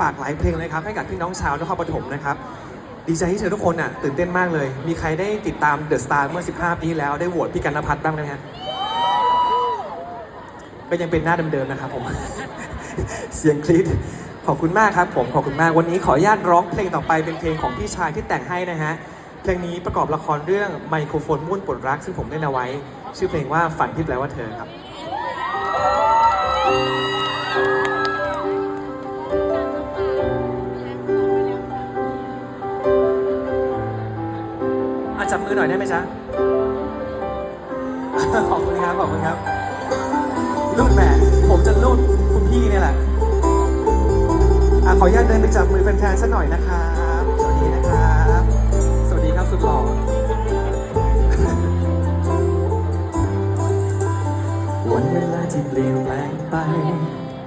ฝากหลายเพลงเลยครับให้กับพี่น้องชาวนครปฐมนะครับ ดีใจที่เจอทุกคนอะตื่นเต้นมากเลย มีใครได้ติดตามเดอะสตาร์เมื่อ 15 ปีที่แล้วได้โหวตพี่กันนภัทรบ้างไหมฮะก็ยังเป็นหน้าเดิมๆนะครับผม เสียงคลิปขอบคุณมากครับผมขอบคุณมากวันนี้ขออนุญาตร้องเพลงต่อไปเป็นเพลงของพี่ชายที่แต่งให้นะฮะเพลงนี้ประกอบละครเรื่องไมโครโฟนมุ่วนปลดรัก ซึ่งผมเล่นเอาไว้ ชื่อเพลงว่าฝันที่แปลว่าเธอครับ หน่อยได้ไหมจ๊ะ ขอบคุณครับ ขอบคุณครับรุ่นแหมผมจะรุ่นคุณพี่เนี่ยแหละอะขออนุญาตเดินไปจับมือแฟนๆสักหน่อยนะครับ สวัสดีนะครับ สวัสดีครับสุดหล่อวันเวลาที่เปลี่ยนแปลงไป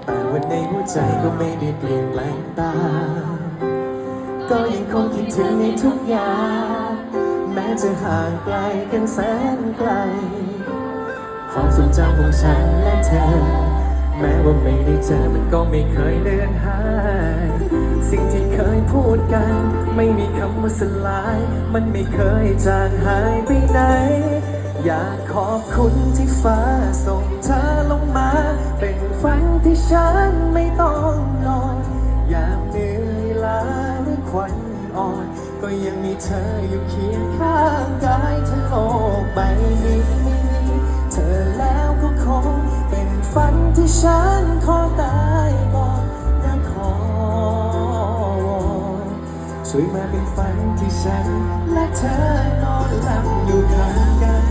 แต่วันในหัวใจก็ไม่ได้เปลี่ยนแปลงตา ก็ยังคงคิดถึงในทุกอย่าง แม้จะห่างไกลกันแสนไกล ความทรงจำของฉันและเธอ แม้ว่าไม่ได้เจอมันก็ไม่เคยเลือนหาย สิ่งที่เคยพูดกัน ไม่มีคำว่าสลาย มันไม่เคยจางหายไปไหน อยากขอบคุณที่ฟ้าส่งเธอลงมา เป็นฝันที่ฉันไม่ต้องนอน ยามเหนื่อยล้าหรือควันอ่อน ก็ยังมีเธออยู่เคียงข้างกายทั้งโลกใบนี้ไม่มีเธอแล้วก็คงเป็นฝันที่ฉันขอตายก่อนและขอช่วยมาเป็นฝันที่ฉัน และเธอนอนหลับอยู่ข้างกัน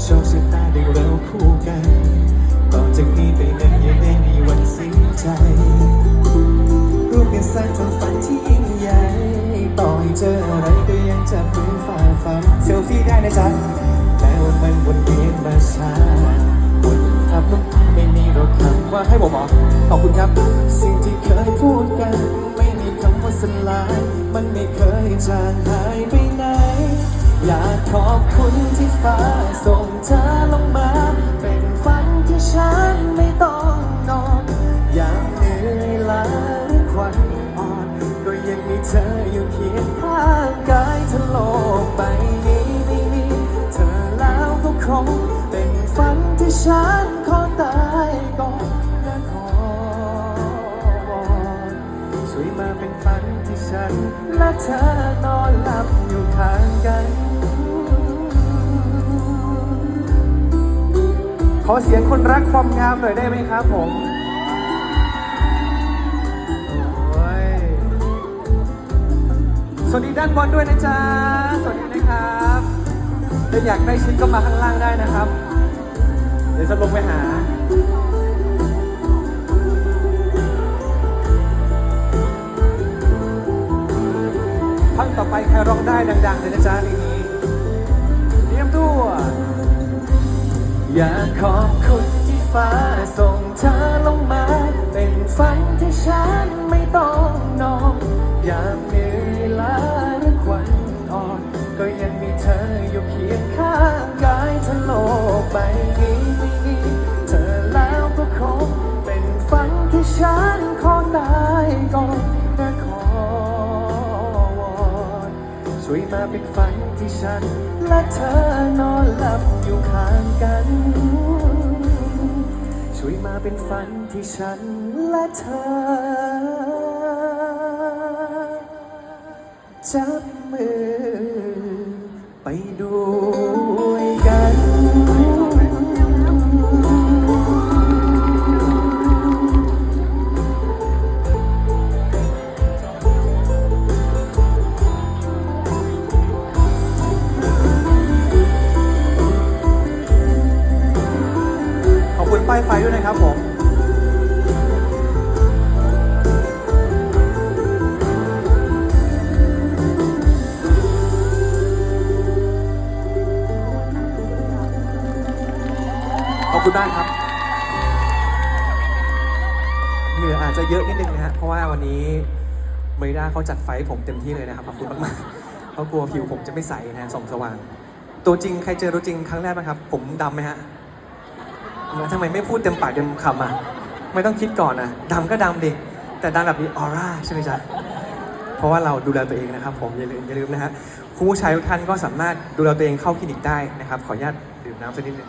โชคชะตาได้เราคู่กัน จ๊ะแม้ว่ามันวนเวียนมาช้าวนขับน้ำตาไม่มีรถคำว่าให้ผมเหรอขอบคุณครับ สิ่งที่เคยพูดกัน ไม่มีคำว่าสลาย มันไม่เคยจาง ช่วยมาเป็นฝันที่ฉัน และเธอนอนหลับอยู่ข้างกัน ขอเสียงคนรักความงามหน่อยได้ไหมครับผมสวัสดีด้านบนด้วยนะจ๊ะ สวัสดีนะครับถ้าอยากได้ชิ้นก็มาข้างล่างได้นะครับ เดี๋ยวจะลงไปหา ไปใครร้องได้ดังๆเลยนะจ๊ะเพลงนี้เตรียมตัว อยากขอบคุณที่ฟ้าส่งเธอลงมา เป็นฝันที่ฉันไม่ต้องนอนอยามเหนื่อยล้าหรือควันอ่อน ก็ยังมีเธออยู่เคียงข้างกายถ้าโลกใบนี้มีเธอแล้วก็คงเป็นฝันที่ฉันขอตายก่อน ช่วยมาเป็นฝันที่ฉัน และเธอนอนหลับอยู่ข้างกัน ช่วยมาเป็นฝันที่ฉันและเธอ จับมือ ขอบคุณป้ายไฟด้วยนะครับผมขอบคุณมากครับ เหงื่ออาจจะเยอะนิดนึงนะฮะเพราะว่าวันนี้เมริด้าเขาจัดไฟผมเต็มที่เลยนะครับขอบคุณมากๆเขาะกลัวผิวผมจะไม่ใสนะฮะส่องสว่าง ตัวจริงใครเจอตัวจริงครั้งแรกไหมครับ ผมดำไหมฮะ ทำไมไม่พูดเต็มปากเต็มคำอะ ไม่ต้องคิดก่อนนะดำก็ดำดิ แต่ดำแบบนี้ออร่าใช่ไหมจ๊ะ เพราะว่าเราดูแลตัวเองนะครับ ผมอย่าลืมอย่าลืมนะฮะคุณผู้ชายทุกท่านก็สามารถดูแลตัวเองเข้าคลินิกได้นะครับ ขออนุญาตดื่มน้ำสักนิดนึง